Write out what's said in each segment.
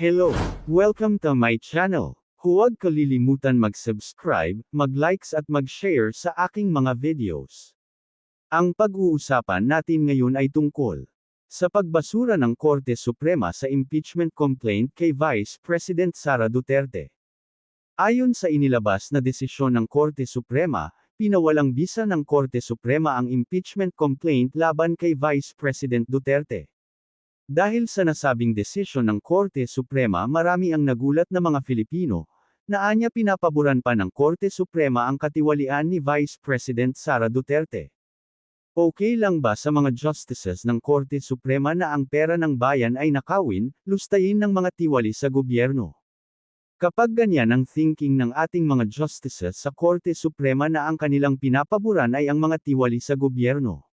Hello! Welcome to my channel. Huwag kalilimutan mag-subscribe, mag-likes at mag-share sa aking mga videos. Ang pag-uusapan natin ngayon ay tungkol sa pagbasura ng Korte Suprema sa impeachment complaint kay Vice President Sara Duterte. Ayon sa inilabas na desisyon ng Korte Suprema, pinawalang bisa ng Korte Suprema ang impeachment complaint laban kay Vice President Duterte. Dahil sa nasabing desisyon ng Korte Suprema marami ang nagulat na mga Filipino, na anya pinapaboran pa ng Korte Suprema ang katiwalian ni Vice President Sara Duterte. Okay lang ba sa mga justices ng Korte Suprema na ang pera ng bayan ay nakawin, lustayin ng mga tiwali sa gobyerno? Kapag ganyan ang thinking ng ating mga justices sa Korte Suprema na ang kanilang pinapaboran ay ang mga tiwali sa gobyerno.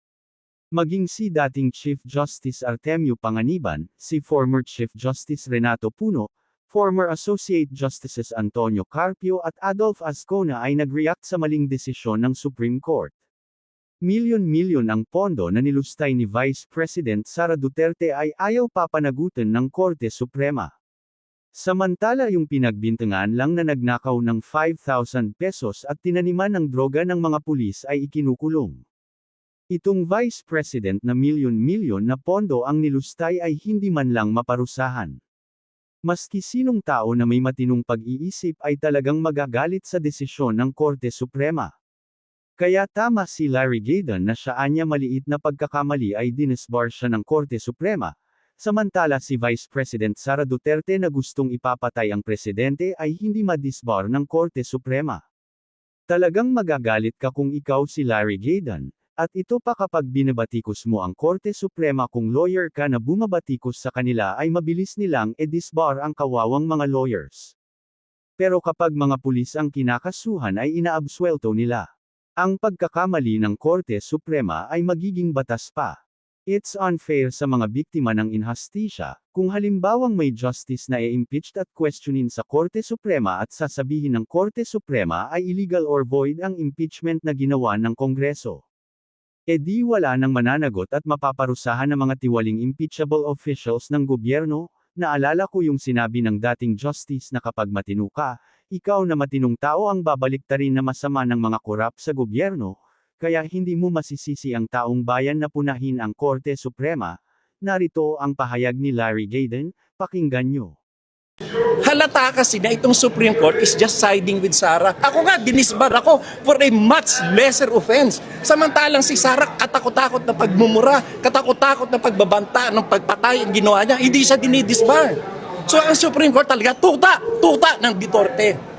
Maging si dating Chief Justice Artemio Panganiban, si former Chief Justice Renato Puno, former Associate Justices Antonio Carpio at Adolf Ascona ay nag-react sa maling desisyon ng Supreme Court. Milyon-milyon ang pondo na nilustay ni Vice President Sara Duterte ay ayaw papanagutan ng Korte Suprema. Samantala yung pinagbintangan lang na nagnakaw ng 5,000 pesos at tinaniman ng droga ng mga pulis ay ikinukulong. Itong Vice President na milyon-milyon na pondo ang nilustay ay hindi man lang maparusahan. Maski sinong tao na may matinong pag-iisip ay talagang magagalit sa desisyon ng Korte Suprema. Kaya tama si Larry Gaydon na siya anya maliit na pagkakamali ay dinisbar siya ng Korte Suprema, samantala si Vice President Sara Duterte na gustong ipapatay ang presidente ay hindi madisbar ng Korte Suprema. Talagang magagalit ka kung ikaw si Larry Gaydon, at ito pa kapag binabatikos mo ang Korte Suprema kung lawyer ka na bumabatikos sa kanila ay mabilis nilang e-disbar ang kawawang mga lawyers. Pero kapag mga pulis ang kinakasuhan ay inaabswelto nila. Ang pagkakamali ng Korte Suprema ay magiging batas pa. It's unfair sa mga biktima ng inhastisya, kung halimbawang may justice na e-impeached at questionin sa Korte Suprema at sasabihin ng Korte Suprema ay illegal or void ang impeachment na ginawa ng Kongreso. E di wala nang mananagot at mapaparusahan ng mga tiwaling impeachable officials ng gobyerno, naalala ko yung sinabi ng dating justice na kapag matino ka, ikaw na matinong tao ang babaliktarin na masama ng mga korap sa gobyerno, kaya hindi mo masisisi ang taong bayan na punahin ang Korte Suprema. Narito ang pahayag ni Larry Gaydon, pakinggan nyo. Halata kasi na itong Supreme Court is just siding with Sarah. Ako nga, dinisbar ako for a much lesser offense. Samantalang si Sarah, katakot-takot na pagmumura, katakot-takot na pagbabanta ng pagpatay ang ginawa niya, hindi siya dinidisbar. So ang Supreme Court talaga, tuta, tuta ng Duterte.